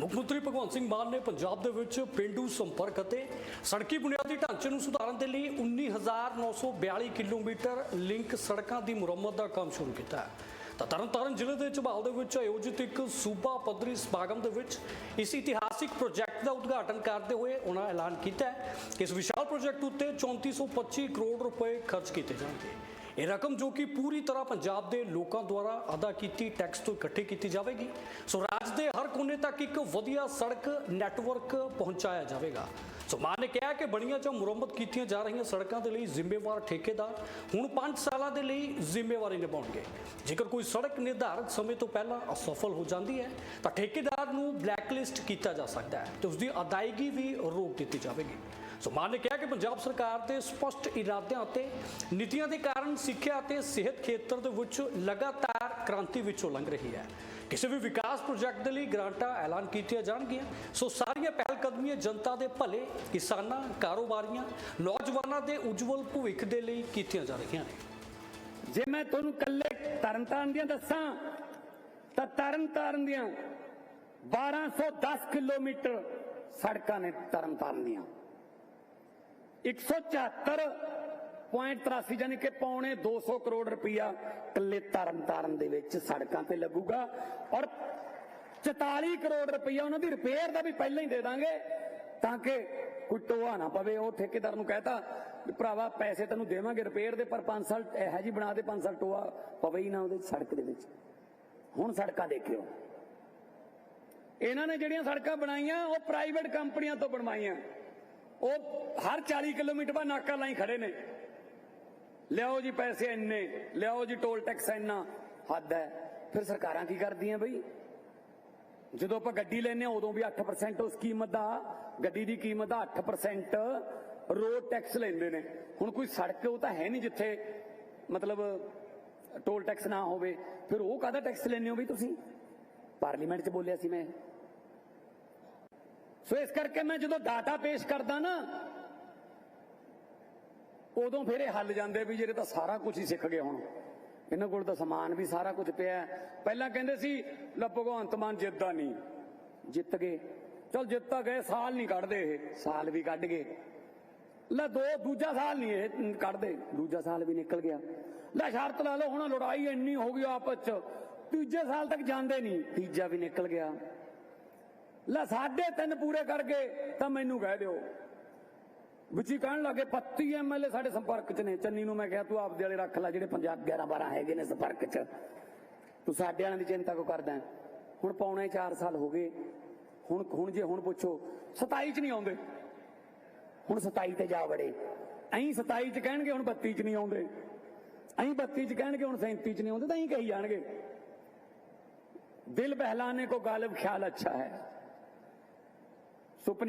ਮੁੱਖ ਮੰਤਰੀ ਭਗਵੰਤ ਸਿੰਘ ਮਾਨ ਨੇ ਪੰਜਾਬ ਦੇ ਵਿੱਚ ਪਿੰਡੂ ਸੰਪਰਕ ਅਤੇ ਸੜਕੀ ਬੁਨਿਆਦੀ ਢਾਂਚੇ ਨੂੰ ਸੁਧਾਰਨ ਦੇ ਲਈ 19942 ਕਿਲੋਮੀਟਰ ਲਿੰਕ ਸੜਕਾਂ ਦੀ ਮੁਰੰਮਤ ਦਾ ਕੰਮ ਸ਼ੁਰੂ ਕੀਤਾ ਹੈ। ਤਾਂ ਤਰਨਤਾਰਨ ਜ਼ਿਲ੍ਹੇ ਦੇ ਝਬਾਲ ਦੇ ਵਿੱਚ ਆਯੋਜਿਤ ਇੱਕ ਸੂਬਾ ਪੱਧਰੀ ਸਮਾਗਮ ਦੇ ਵਿੱਚ ਇਸ ਇਤਿਹਾਸਿਕ ਪ੍ਰੋਜੈਕਟ ਦਾ ਉਦਘਾਟਨ ਕਰਦੇ ਹੋਏ ਉਹਨਾਂ ਐਲਾਨ ਕੀਤਾ ਹੈ। ਕਿ ਇਸ ਵਿਸ਼ਾਲ ਪ੍ਰੋਜੈਕਟ ਉੱਤੇ 3425 ਕਰੋੜ ਰੁਪਏ ਖਰਚ ਕੀਤੇ ਜਾਣਗੇ। ਇਹ ਰਕਮ ਜੋ ਕਿ ਪੂਰੀ ਤਰ੍ਹਾਂ ਪੰਜਾਬ ਦੇ ਲੋਕਾਂ ਦੁਆਰਾ ਅਦਾ ਕੀਤੀ ਟੈਕਸ ਤੋਂ ਇਕੱਠੀ ਕੀਤੀ ਜਾਵੇਗੀ। ਸੋ ਰਾਜ ਦੇ ਹਰ ਕੋਨੇ ਤੱਕ ਇੱਕ ਵਧੀਆ ਸੜਕ ਨੈਟਵਰਕ ਪਹੁੰਚਾਇਆ ਜਾਵੇਗਾ। ਸੋ ਮਾਨ ਨੇ ਕਿਹਾ ਕਿ ਬਣੀਆਂ 'ਚੋਂ ਮੁਰੰਮਤ ਕੀਤੀਆਂ ਜਾ ਰਹੀਆਂ ਸੜਕਾਂ ਦੇ ਲਈ ਜ਼ਿੰਮੇਵਾਰ ਠੇਕੇਦਾਰ ਹੁਣ 5 ਸਾਲਾਂ ਦੇ ਲਈ ਜ਼ਿੰਮੇਵਾਰੀ ਨਿਭਾਉਣਗੇ। ਜੇਕਰ ਕੋਈ ਸੜਕ ਨਿਰਧਾਰਤ ਸਮੇਂ ਤੋਂ ਪਹਿਲਾਂ ਅਸਫਲ ਹੋ ਜਾਂਦੀ ਹੈ, ਤਾਂ ਠੇਕੇਦਾਰ ਨੂੰ ਬਲੈਕਲਿਸਟ ਕੀਤਾ ਜਾ ਸਕਦਾ ਹੈ ਤੇ ਉਸ ਦੀ ਅਦਾਇਗੀ ਵੀ ਰੋਕ ਦਿੱਤੀ ਜਾਵੇਗੀ। ਸੋ ਮਾਨ ਨੇ ਕਿਹਾ ਕਿ ਪੰਜਾਬ ਸਰਕਾਰ ਦੇ ਸਪਸ਼ਟ ਇਰਾਦਿਆਂ ਅਤੇ ਨੀਤੀਆਂ ਦੇ ਕਾਰਨ ਸਿੱਖਿਆ ਅਤੇ ਸਿਹਤ ਖੇਤਰ ਦੇ ਵਿੱਚ ਲਗਾਤਾਰ ਕ੍ਰਾਂਤੀ ਵਿੱਚੋਂ ਲੰਘ ਰਹੀ ਹੈ। ਕਿਸੇ ਵੀ ਵਿਕਾਸ ਪ੍ਰੋਜੈਕਟ ਦੇ ਲਈ ਗ੍ਰਾਂਟਾਂ ਐਲਾਨ ਕੀਤੀਆਂ ਜਾਣਗੀਆਂ। ਸੋ ਸਾਰੀਆਂ ਪਹਿਲ ਕਦਮੀਆਂ ਜਨਤਾ ਦੇ ਭਲੇ, ਕਿਸਾਨਾਂ, ਕਾਰੋਬਾਰੀਆਂ, ਨੌਜਵਾਨਾਂ ਦੇ ਉਜਵਲ ਭਵਿੱਖ ਦੇ ਲਈ ਕੀਤੀਆਂ ਜਾ ਰਹੀਆਂ ਨੇ। ਜੇ ਮੈਂ ਤੁਹਾਨੂੰ ਕੱਲੇ ਤਰਨਤਾਰਨ ਦੀਆਂ ਦੱਸਾਂ, ਤਾਂ ਤਰਨਤਾਰਨ ਦੀਆਂ 1210 ਕਿਲੋਮੀਟਰ ਸੜਕਾਂ ਨੇ ਤਰਨਤਾਰਨ ਦੀਆਂ। 174.83 ਯਾਨੀ ਕਿ ਪੌਣੇ 200 ਕਰੋੜ ਰੁਪਇਆ ਕੱਲੇ ਤਰਨਤਾਰਨ ਦੇ ਵਿੱਚ ਸੜਕਾਂ ਤੇ ਲੱਗੂਗਾ ਔਰ 44 ਕਰੋੜ ਰੁਪਇਆ ਉਹਨਾਂ ਦੀ ਰਿਪੇਅਰ ਦਾ ਵੀ ਪਹਿਲਾਂ ਹੀ ਦੇ ਦਾਂਗੇ ਤਾਂ ਕਿ ਕੋਈ ਟੋਆ ਨਾ ਪਵੇ। ਉਹ ਠੇਕੇਦਾਰ ਨੂੰ ਕਹਤਾ ਵੀ ਭਰਾਵਾ, ਪੈਸੇ ਤੈਨੂੰ ਦੇਵਾਂਗੇ ਰਿਪੇਅਰ ਦੇ, ਪਰ 5 ਸਾਲ ਇਹੋ ਜੀ ਬਣਾ ਦੇ 5 ਸਾਲ ਟੋਆ ਪਵੇ ਹੀ ਨਾ ਉਹਦੇ ਸੜਕ ਦੇ ਵਿੱਚ। ਹੁਣ ਸੜਕਾਂ ਦੇਖਿਓ। ਇਹਨਾਂ ਨੇ ਜਿਹੜੀਆਂ ਸੜਕਾਂ ਬਣਾਈਆਂ, ਉਹ ਪ੍ਰਾਈਵੇਟ ਕੰਪਨੀਆਂ ਤੋਂ ਬਣਵਾਈਆਂ। ਉਹ ਹਰ 40 ਕਿਲੋਮੀਟਰ ਬਾਅਦ ਨਾਕਾ ਲਾਈ ਖੜੇ ਨੇ। ਲਿਆਓ ਜੀ ਪੈਸੇ ਇੰਨੇ, ਲਿਆਓ ਜੀ ਟੋਲ ਟੈਕਸ ਇੰਨਾ, ਹੱਦ ਹੈ। ਫਿਰ ਸਰਕਾਰਾਂ ਕੀ ਕਰਦੀਆਂ ਬਈ? ਜਦੋਂ ਆਪਾਂ ਗੱਡੀ ਲੈਨੇ ਆ ਉਦੋਂ ਵੀ 8% ਉਸ ਕੀਮਤ ਦਾ, ਗੱਡੀ ਦੀ ਕੀਮਤ ਦਾ 8% ਰੋਡ ਟੈਕਸ ਲੈਂਦੇ ਨੇ। ਹੁਣ ਕੋਈ ਸੜਕ ਉਹ ਤਾਂ ਹੈ ਨਹੀਂ ਜਿੱਥੇ ਮਤਲਬ ਟੋਲ ਟੈਕਸ ਨਾ ਹੋਵੇ। ਫਿਰ ਉਹ ਕਾਹਦਾ ਟੈਕਸ ਲੈਣੇ ਹੋ ਬਈ ਤੁਸੀਂ? ਪਾਰਲੀਮੈਂਟ 'ਚ ਬੋਲਿਆ ਸੀ ਮੈਂ। ਸੋ ਇਸ ਕਰਕੇ ਮੈਂ ਜਦੋਂ ਡਾਟਾ ਪੇਸ਼ ਕਰਦਾ ਨਾ, ਉਦੋਂ ਫਿਰ ਇਹ ਹੱਲ ਜਾਂਦੇ ਵੀ ਜਿਹੜੇ ਤਾਂ ਸਾਰਾ ਕੁਝ ਹੀ ਸਿੱਖ ਗਏ ਹੁਣ। ਇਹਨਾਂ ਕੋਲ ਤਾਂ ਸਮਾਨ ਵੀ ਸਾਰਾ ਕੁਝ ਪਿਆ ਪਹਿਲਾਂ ਕਹਿੰਦੇ ਸੀ, ਲੈ ਭਗਵੰਤ ਮਾਨ ਜਿੱਤਦਾ ਨਹੀਂ। ਜਿੱਤ ਗਏ। ਚਲ ਜਿੱਤ ਗਏ, ਸਾਲ ਨਹੀਂ ਕੱਢਦੇ ਇਹ। ਸਾਲ ਵੀ ਕੱਢ ਗਏ। ਲੈ ਦੋ, ਦੂਜਾ ਸਾਲ ਨਹੀਂ ਇਹ ਕੱਢਦੇ। ਦੂਜਾ ਸਾਲ ਵੀ ਨਿਕਲ ਗਿਆ। ਲੈ ਸ਼ਰਤ ਲਾ ਲਓ, ਹੁਣ ਲੜਾਈ ਇੰਨੀ ਹੋ ਗਈ ਆਪਸ ਚ। ਤੀਜੇ ਸਾਲ ਤੱਕ ਜਾਂਦੇ ਨਹੀਂ। ਤੀਜਾ ਵੀ ਨਿਕਲ ਗਿਆ। ਲੈ ਸਾਢੇ ਤਿੰਨ ਪੂਰੇ ਕਰ ਗਏ, ਤਾਂ ਮੈਨੂੰ ਕਹਿ ਦਿਓ। ਵਿੱਚ ਹੀ ਕਹਿਣ ਲੱਗੇ 32 ਐਮਐਲਏ ਸਾਡੇ ਸੰਪਰਕ ਚ ਨੇ। ਚੰਨੀ ਨੂੰ ਮੈਂ ਕਿਹਾ, ਤੂੰ ਆਪਦੇ ਵਾਲੇ ਰੱਖ ਲੈ, ਜਿਹੜੇ ਪੰਜਾਬ 11 12 ਹੈਗੇ ਨੇ ਸੰਪਰਕ ਚ। ਤੂੰ ਸਾਡੇ ਵਾਲਿਆਂ ਦੀ ਚਿੰਤਾ ਕਿਉਂ ਕਰਦਾ ਹੁਣ ਪੌਣੇ 4 ਸਾਲ ਹੋ ਗਏ। ਹੁਣ ਹੁਣ ਜੇ ਹੁਣ ਪੁੱਛੋ 27 ਚ ਨਹੀਂ ਆਉਂਦੇ। ਹੁਣ 27 ਤੇ ਜਾ ਵੜੇ। ਐਂ 27 ਚ ਕਹਿਣਗੇ, ਹੁਣ 32 ਚ ਨਹੀਂ ਆਉਂਦੇ। ਐਂ 32 ਚ ਕਹਿਣਗੇ, ਹੁਣ 37 ਚ ਨਹੀਂ ਆਉਂਦੇ, ਤਾਂ ਐਂ ਕਹੀ ਜਾਣਗੇ। ਦਿਲ ਬਹਿਲਾਨੇ ਕੋ ਗਾਲਿਬ, ਖਿਆਲ ਅੱਛਾ ਹੈ। So open